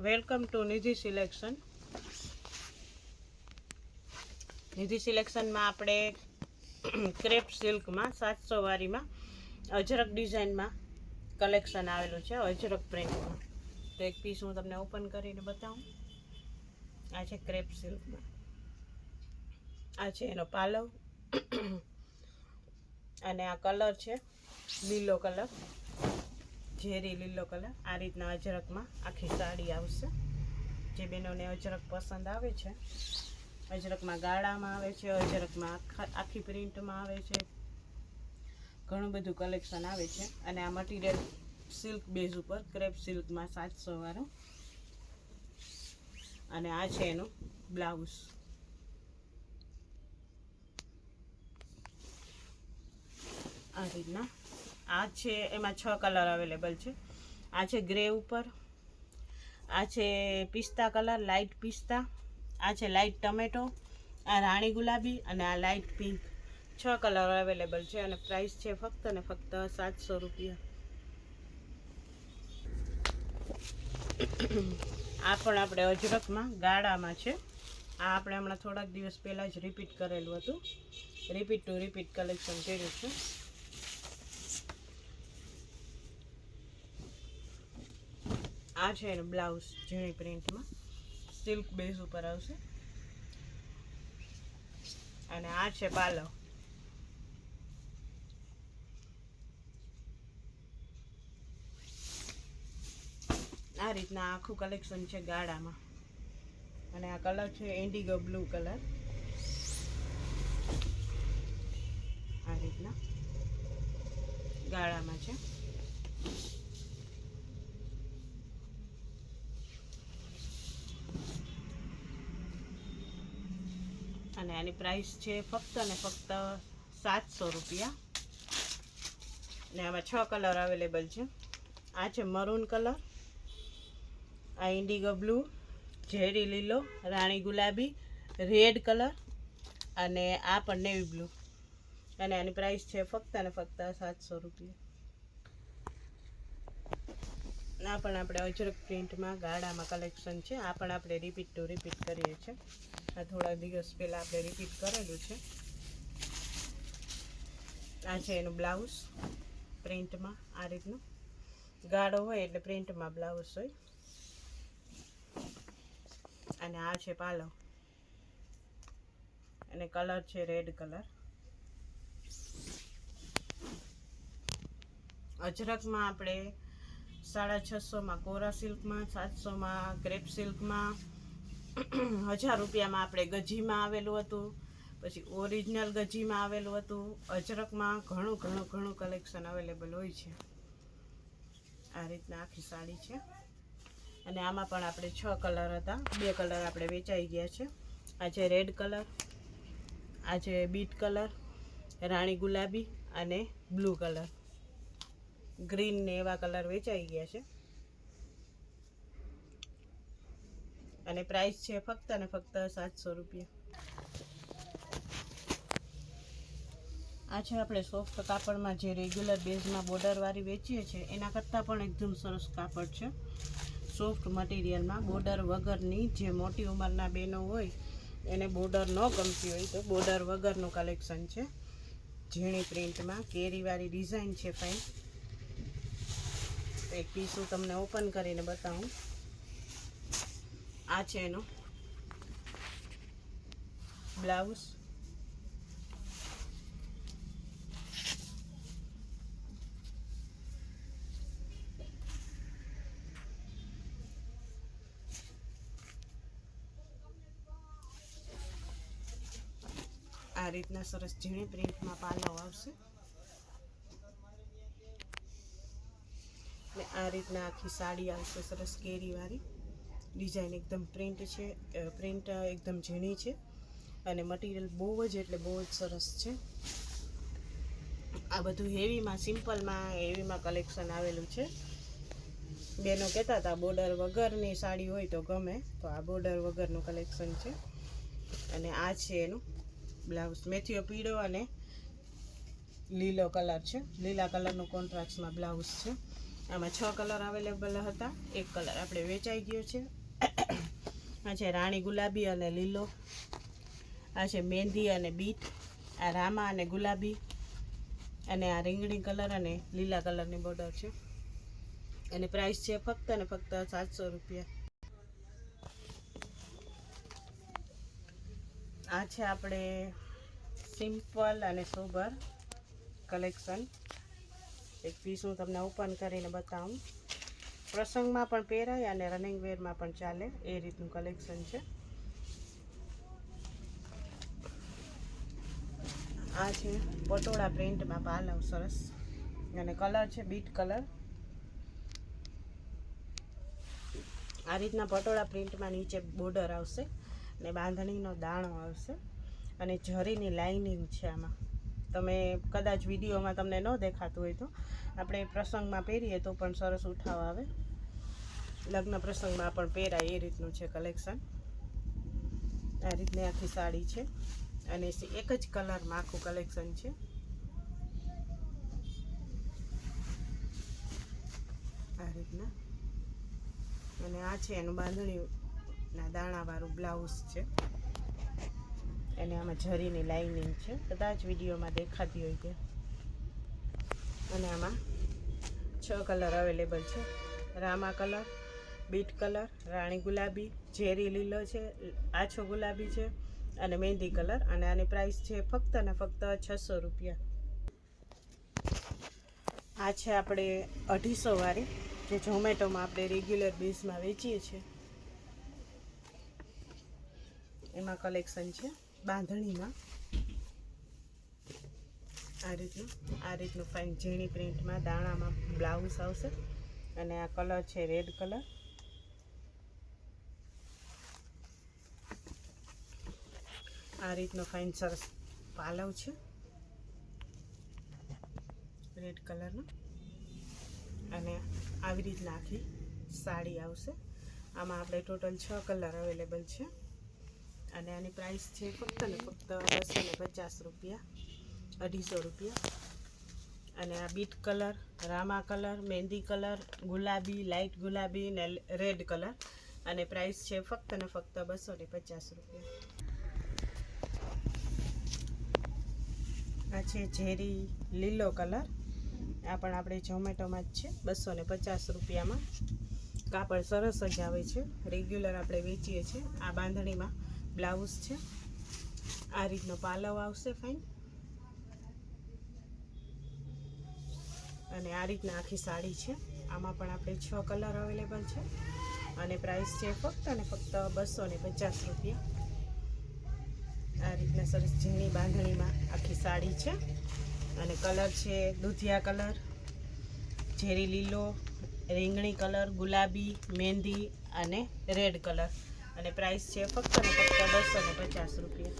Welcome to Nidhi selection. Nidhi સિલેક્શનમાં આપણે crepe સિલ્કમાં સાતસો વારીમાં અજરક ડિઝાઇનમાં કલેક્શન આવેલું છે, અજરક પ્રિન્ટમાં. તો એક પીસ હું તમને ઓપન કરીને બતાવું. આ છે ક્રેપ સિલ્કમાં. આ છે એનો પાલવ. અને આ કલર છે, લીલો કલર. ઝેરી લીલો કલર. આ રીતના અજરકમાં આખી સાડી આવશે. જે બહેનોને અજરક પસંદ આવે છે. અજરકમાં ગાળામાં આવે છે, અજરકમાં આખા, આખી પ્રિન્ટમાં આવે છે. ઘણું બધું કલેક્શન આવે છે. અને આ મટીરિયલ સિલ્ક બેઝ ઉપર ક્રેપ સિલ્કમાં સાતસો વાળો. અને આ છે એનું બ્લાઉઝ આ રીતના આ છે, એમાં છ કલર અવેલેબલ છે. આ છે ગ્રે ઉપર, આ છે પિસ્તા કલર લાઇટ પિસ્તા, આ છે લાઇટ ટમેટો આ રાણી ગુલાબી અને આ લાઇટ પિંક છ કલર અવેલેબલ છે અને પ્રાઇસ છે ફક્ત ને ફક્ત સાતસો રૂપિયા. આ પણ આપણે અજરકમાં ગાળામાં છે. આ આપણે હમણાં થોડાક દિવસ પહેલાં જ રિપીટ કરેલું હતું. રિપીટ ટુ રિપીટ કલેક્શન કર્યું છે. આ છે એનો બ્લાઉઝ ઝીણી પ્રિન્ટમાં. સિલ્ક બેઝ ઉપર આવશે. અને આ છે પાલવ. આ રીતના આખું કલેક્શન છે ગાળામાં. અને આ કલર છે ઇન્ડિગો બ્લુ કલર. આ રીતના ગાળામાં છે. અને આની પ્રાઇસ છે ફક્ત ને ફક્ત સાતસો રૂપિયા. ને આમાં છ કલર અવેલેબલ છે. આ છે મરૂન કલર આ ઇન્ડિગો બ્લુ ઝેરી લીલો, રાણી ગુલાબી રેડ કલર અને આ પણ નેવી બ્લુ અને આની પ્રાઇસ છે ફક્ત ને ફક્ત સાતસો રૂપિયા. આ પણ આપણે અજરક પ્રિન્ટમાં ગાળામાં કલેક્શન છે. આ પણ આપણે રિપીટ ટુ રિપીટ કરીએ છીએ. આ થોડા દિવસ પહેલાં આપણે રિપીટ કરેલું છે. આ છે એનું બ્લાઉઝ પ્રિન્ટમાં આ રીતનું. ગાળો હોય એટલે પ્રિન્ટમાં બ્લાઉઝ હોય. અને આ છે પાલવ અને કલર છે રેડ કલર અજરકમાં આપણે સાડા છસોમાં કોરા સિલ્કમાં, સાતસોમાં ક્રેપ સિલ્કમાં હજાર રૂપિયામાં આપણે ગજીમાં આવેલું હતું, પછી ઓરિજિનલ ગજીમાં આવેલું હતું, અજરકમાં ઘણું ઘણું ઘણું કલેક્શન અવેલેબલ હોય છે. આ રીતના આખી સાડી છે. અને આમાં પણ આપણે છ કલર હતા. બે કલર આપણે વેચાઈ ગયા છે. આ છે રેડ કલર આ છે બીટ કલર રાણી ગુલાબી અને બ્લુ કલર ગ્રીન ને એવા કલર વેચાઈ ગયા છે. અને પ્રાઇસ છે ફક્ત અને ફક્ત સાતસો રૂપિયા. આ છે આપણે સોફ્ટ કાપડમાં જે રેગ્યુલર બેઝમાં બોર્ડરવાળી વેચીએ છીએ, એના કરતાં પણ એકદમ સરસ કાપડ છે. સોફ્ટ મટીરિયલમાં બોર્ડર વગરની જે મોટી ઉંમરના બહેનો હોય, એને બોર્ડર ન ગમતી હોય તો બોર્ડર વગરનું કલેક્શન છે. ઝીણી પ્રિન્ટમાં કેરીવાળી ડિઝાઇન છે ફાઇન એક પીસ હું તમને ઓપન કરીને બતાવું. આ છે એનો. બ્લાઉઝ. આ રીતના સરસ ઝીણી પ્રિન્ટમાં પાલવ આવશે. ને આ રીતના આખી સાડી આવશે સરસ કેરીવાળી. ડિઝાઇન એકદમ પ્રિન્ટ છે પ્રિન્ટ એકદમ ઝીણી છે અને મટીરિયલ બહુ જ એટલે બહુ જ સરસ છે. આ બધું હેવીમાં સિમ્પલમાં હેવીમાં કલેક્શન આવેલું છે. બેનો કહેતા હતા બોર્ડર વગરની સાડી હોય તો ગમે. તો આ બોર્ડર વગરનું કલેક્શન છે. અને આ છે એનું બ્લાઉઝ મેથીઓ પીળો અને લીલો કલર છે. લીલા કલરનું કોન્ટ્રાક્ટમાં બ્લાઉઝ છે. આમાં છ કલર અવેલેબલ હતા. એક કલર આપણે વેચાઈ ગયો છે. આ છે રાણી ગુલાબી અને લીલો. આ છે મહેંદી અને બીટ, આ રામા અને ગુલાબી, અને આ રીંગણી કલર અને લીલા કલરની બોર્ડર છે. એની પ્રાઇસ છે ફક્ત અને ફક્ત સાતસો રૂપિયા. આ છે આપણે સિમ્પલ અને સોબર કલેક્શન. એક પીસ હું તમને ઓપન કરીને બતાવું. પ્રસંગમાં પણ પહેરાય અને રનિંગ વેરમાં પણ ચાલે, એ રીતનું કલેક્શન છે. આ છે પટોળા પ્રિન્ટમાં પાલવ સરસ. અને કલર છે બીટ કલર આ રીતના પટોળા પ્રિન્ટમાં નીચે બોર્ડર આવશે અને બાંધણીનો દાણો આવશે. અને જરીની લાઇનિંગ છે આમાં. તમે કદાચ વિડીયોમાં તમને ન દેખાતું હોય તો. આપણે પ્રસંગમાં પહેરીએ તો પણ સરસ ઉઠાવ આવે. લગ્ન પ્રસંગમાં પણ પહેરાય એ રીતનું છે કલેક્શન. આ રીતની આખી સાડી છે. અને એક જ કલરમાં આખું કલેક્શન છે. આ રીતના. અને આ છે એનું બાંધણીના દાણાવાળું બ્લાઉઝ છે. અને આમાં જરીની લાઇનિંગ છે. કદાચ વિડીયોમાં દેખાતી હોય તે અને આમાં છ કલર અવેલેબલ છે. રામા કલર બીટ કલર રાણી ગુલાબી, ઝેરી લીલો છે, આછો ગુલાબી છે અને મહેંદી કલર અને આની પ્રાઇસ છે ફક્ત ને ફક્ત છસો રૂપિયા. આ છે આપણે અઢીસો વાળી, જે ઝોમેટોમાં આપણે રેગ્યુલર બેઝમાં વેચીએ છીએ. એમાં કલેક્શન છે. બાંધણીમાં. આ રીતનું આ રીતનું ફાઇન ઝીણી પ્રિન્ટમાં દાણામાં બ્લાઉઝ આવશે અને આ કલર છે રેડ કલર આ રીતનો ફાઇન સરસ પાલવ છે. રેડ કલરનો અને આવી રીતના આખી સાડી આવશે. આમાં આપણે ટોટલ છ કલર અવેલેબલ છે. અને આની પ્રાઇસ છે ફક્ત ને ફક્ત બસો ને પચાસ રૂપિયા, અઢીસો રૂપિયા. અને આ બીટ કલર, રામા કલર, મહેંદી કલર, ગુલાબી લાઇટ ગુલાબી ને રેડ કલર. અને પ્રાઇસ છે ફક્ત ને ફક્ત બસો ને પચાસ રૂપિયા. આ છે ઝેરી લીલો કલર. આ પણ આપણે ઝોમેટોમાં જ છે, બસો ને પચાસ રૂપિયામાં. કાપડ સરસ જ આવે છે. રેગ્યુલર આપણે વેચીએ છીએ આ બાંધણીમાં. બ્લાઉઝ છે. આ રીતનો પાલવ આવશે ફાઇન અને આ રીતના આખી સાડી છે. આમાં પણ આપણે છ કલર અવેલેબલ છે. અને પ્રાઇસ છે ફક્ત અને ફક્ત બસો ને પચાસ રૂપિયા. આ રીતના સરસ ઝીણી બાંધણીમાં આખી સાડી છે. અને કલર છે દૂધિયા કલર, ઝેરી લીલો, રીંગણી કલર, ગુલાબી મહેંદી અને રેડ કલર. અને પ્રાઇસ છે ફક્ત ને ફક્ત બસો ને પચાસ રૂપિયા.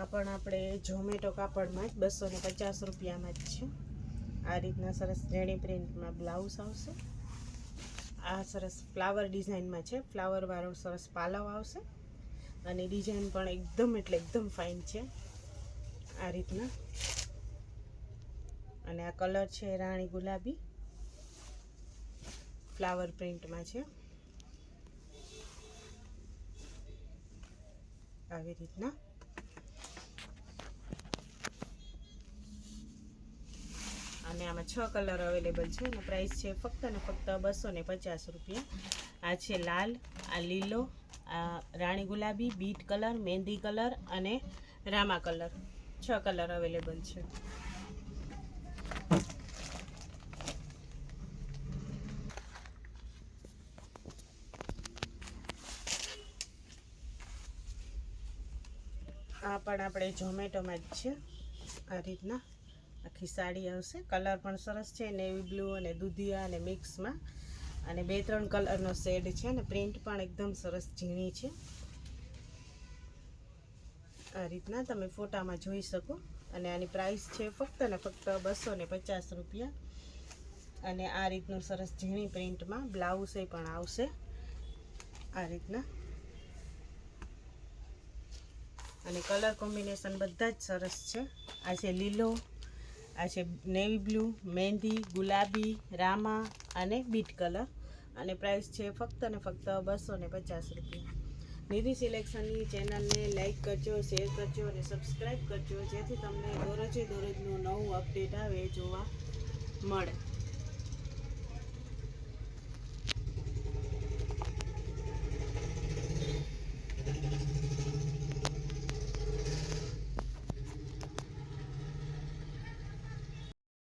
આ પણ આપણે ઝોમેટો કાપડમાં જ બસો ને પચાસ રૂપિયામાં જ છે. આ રીતના સરસ શ્રેણી પ્રિન્ટમાં બ્લાઉઝ આવશે. આ સરસ ફ્લાવર ડિઝાઇનમાં છે. ફ્લાવરવાળો સરસ પાલવ આવશે. અને ડિઝાઇન પણ એકદમ એટલે એકદમ ફાઇન છે. આ રીતના. અને આ કલર છે રાણી ગુલાબી. ફ્લાવર પ્રિન્ટમાં છે. આવી રીતના. અને આમાં છ કલર અવેલેબલ છે. અને પ્રાઇસ છે ફક્ત ને ફક્ત બસો ને પચાસ રૂપિયા. આ છે લાલ, આ લીલો, આ રાણી ગુલાબી, બીટ કલર મહેંદી કલર અને રામા કલર. છ કલર અવેલેબલ છે આ પણ આપણે ઝોમેટોમાં જ છે. આ રીતના આખી સાડી આવશે. કલર પણ સરસ છે નેવી બ્લુ અને દૂધિયા અને મિક્સમાં. અને બે ત્રણ કલરનો શેડ છે અને પ્રિન્ટ પણ એકદમ સરસ ઝીણી છે. આ રીતના તમે ફોટામાં જોઈ શકો. અને આની પ્રાઇસ છે ફક્ત ને ફક્ત બસો ને પચાસ રૂપિયા. અને આ રીતનું સરસ ઝીણી પ્રિન્ટમાં બ્લાઉઝ પણ આવશે. આ રીતના. અને કલર કોમ્બિનેશન બધા જ સરસ છે. આ છે લીલો, આ છે નેવી બ્લુ, મહેંદી, ગુલાબી, રામા અને બીટ કલર. અને પ્રાઇસ છે ફક્ત ને ફક્ત બસો ને પચાસ રૂપિયા. નિધિ સિલેક્શનની ચેનલને લાઇક કરજો શેર કરજો અને સબસ્ક્રાઈબ કરજો, જેથી તમને દરરોજે દરરોજનું નવું અપડેટ આવે, જોવા મળે.